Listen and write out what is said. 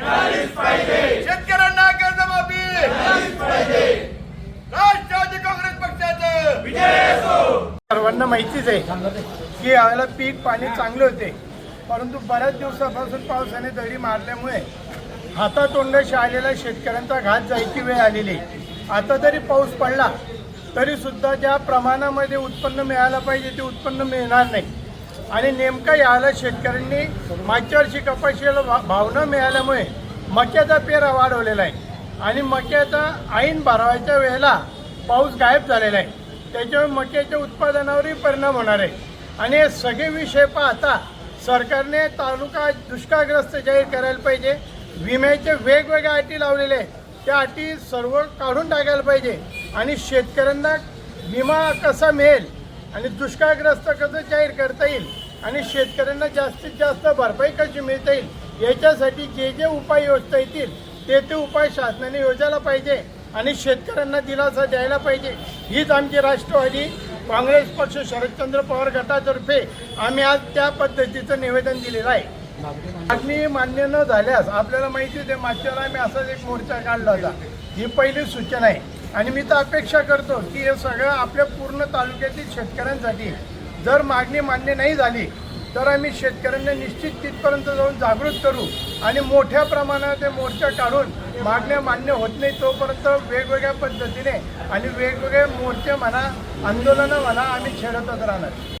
शेतकऱ्यांना कर्जमाफी. राष्ट्रवादी काँग्रेस पक्षाचं. सर्वांना माहितीच आहे की यावेळेला पीक पाणी चांगले होते. परंतु बऱ्याच दिवसापासून पावसाने दडी मारल्यामुळे हातातोंडाशी आलेल्या शेतकऱ्यांचा घात जायची वेळ आलेली. आहे. आता जरी पाऊस पडला तरी सुद्धा ज्या प्रमाणामध्ये उत्पन्न मिळायला पाहिजे ते उत्पन्न मिळणार नाही. आणि नेमकं याला शेतकऱ्यांनी मागच्या वर्षी कपाशीला भा- भाव न मिळाल्यामुळे मक्याचा पेरा वाढवलेला आहे. आणि मक्याचा ऐन भरवायच्या वेळेला पाऊस गायब झालेला आहे. त्याच्यामुळे मक्याच्या उत्पादनावरही परिणाम होणार आहे. आणि हे सगळे विषय पाहता सरकारने तालुका दुष्काळग्रस्त जाहीर करायला पाहिजे. विम्याचे वेगवेगळ्या अटी लावलेले आहेत. त्या अटी सर्व काढून टाकायला पाहिजे. आणि शेतकऱ्यांना विमा कसा मिळेल आणि दुष्काळग्रस्त कसं जाहीर करता येईल आणि शेतकऱ्यांना जास्तीत जास्त भरपाई कशी मिळता येईल? याच्यासाठी जे जे उपाय योजता येतील ते ते उपाय शासनाने योजायला पाहिजे आणि शेतकऱ्यांना दिलासा द्यायला पाहिजे. हीच आमची राष्ट्रवादी काँग्रेस पक्ष शरदचंद्र पवार गटातर्फे आम्ही आज त्या पद्धतीचं निवेदन दिलेलं आहे. मागणी मान्य न झाल्यास आपल्याला माहिती आहे मागच्या आम्ही असाच एक मोर्चा काढला होता. ही पहिली सूचना आहे. आणि मी तर अपेक्षा करतो की हे सगळं आपल्या पूर्ण तालुक्यातील शेतकऱ्यांसाठी आहे. जर मागणी मान्य नाही झाली तर आम्ही शेतकऱ्यांना निश्चित तिथपर्यंत जाऊन जागृत करू आणि मोठ्या प्रमाणात ते मोर्चा काढून मागण्या मान्य होत नाही तोपर्यंत वेगवेगळ्या पद्धतीने आणि वेगवेगळे मोर्चे म्हणा आंदोलनं म्हणा आम्ही छेडतच राहणार.